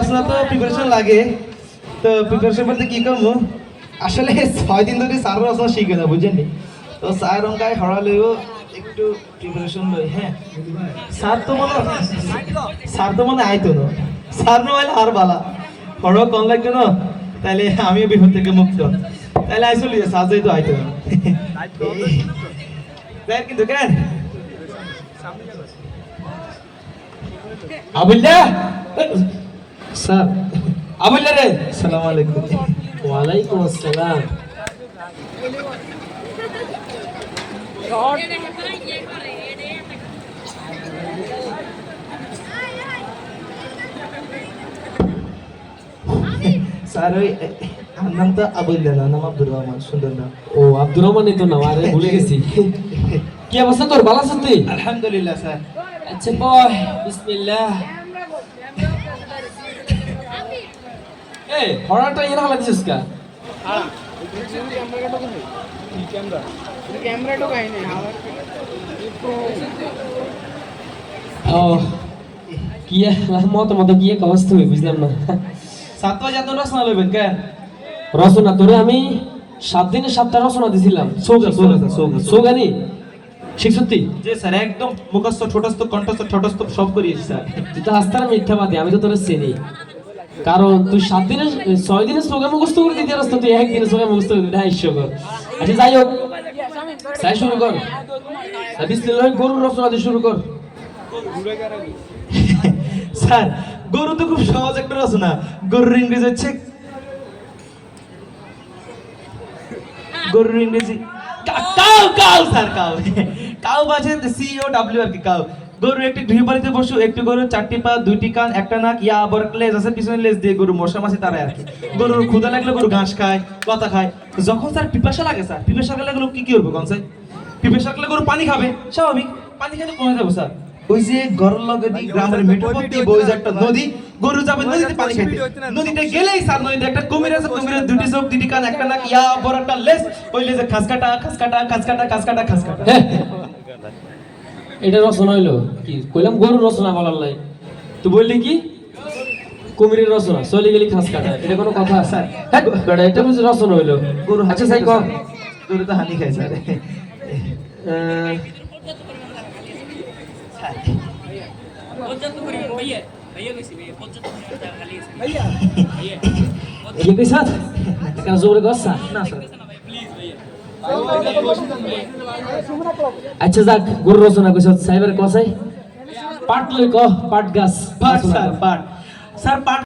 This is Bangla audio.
রচনা তো প্রিপারেশন লাগে। তো প্রিপারেশন বলতে কি করব? আসলে ছয় দিন ধরে স্যার রচনা শিখে না, বুঝছেন নি? তো স্যার অঙ্কায় হরালেও একটু প্রিপারেশন লই হ্যাঁ? স্যার তো মনে স্যার তো মনে আইতো না। স্যার নয় আর বালা। হর কম লাগতো না তাহলে আমিও বিপদ থেকে মুক্ত। তাহলে আইসলি স্যার যেহেতু আইতো না। স্যার কিন্তু কেন? আবুল্লা স্যার আবুল্লা রে। সালাম আলাইকুম। ওয়ালাইকুম আসসালাম। স্যার ওই আমার নাম তো আবুল্লাহ না নাম আব্দুর রহমান সুন্দর নাম। ও আব্দুর রহমানই তো নাম আরে ভুলে গেছি। কি অবস্থা তোর? ভালো আছিস তুই? আলহামদুলিল্লাহ স্যার। আচ্ছা বয় বিসমিল্লাহ। রচনা তোরে আমি সাত দিনে সাতটা রচনা দিছিলাম। সৌগানি? ঠিক সত্যি যে স্যার একদম মুখস্থ ঠোটস্থ কণ্ঠস্থ ঠোটস্থ সব করিয়েছি স্যার। তুই তো আস্তার মিথ্যাবাদী আমি তো তোরে চিনি। কারণ তুই সাত দিনে ছয় দিনে স্লোগান মুখস্থ করে দিতে রাস্তা তুই একদিনে স্লোগান মুখস্থ করে দিতে হাস্যকর আচ্ছা যাই হোক। তাই শুরু কর। বিসমিল্লাহ, গরুর রচনা দিয়ে শুরু কর। স্যার, গরু তো খুব সহজ একটা রচনা। গরুর ইংরেজি হচ্ছে গরুর ইংরেজি। Cow cow, sir, cow. Cow বাজে সি ও ডাব্লিউ আর কি কাউ। গরু একটি গৃহপালিত পশু একটি গরু চারটি পা দুইটি কান একটা নাক ইয়া আবার লেজ আছে পিছনে লেজ দিয়ে গরু মশা মাছি তারা আর কি। গরুর ক্ষুদা লাগলে গরু ঘাস খায় কথা খায়। যখন স্যার পিপাসা লাগে স্যার পিপাসা লাগলে গরু কি কি করবে কোন স্যার? পিপাসা লাগলে গরু পানি খাবে স্বাভাবিক। পানি খেলে কমে যাবে স্যার। ওই যে গরুর লগে দি গ্রামের মেঠোপথ দিয়ে বই যে একটা নদী গরু যাবে নদীতে পানি খাইতে। নদীতে গেলেই স্যার নদীতে একটা কুমির আছে কুমিরের দুটি চোখ দুটি কান একটা নাক ইয়া বড় একটা লেজ। ওই লেজে খাস কাটা খাস কাটা খাস এটা রচনা হইল কি? কইলাম গরুর রচনা বলার লাই। তুই বললি কি? কুমিরের রচনা চলে গেলি খাস কাটা এটা কোনো কথা স্যার। হ্যাঁ বেটা এটা বুঝি রচনা হইল। গরু আচ্ছা সাই কর গরু তো হানি খায় স্যার। ইয়ে কইছ কেন জোরে গসা না স্যার। আচ্ছা যাক, গুরু রচনা কৈছত সাইবার কসাই পাট লৈ ক, পাট গাছ। পাট, স্যার পাট। স্যার, পাট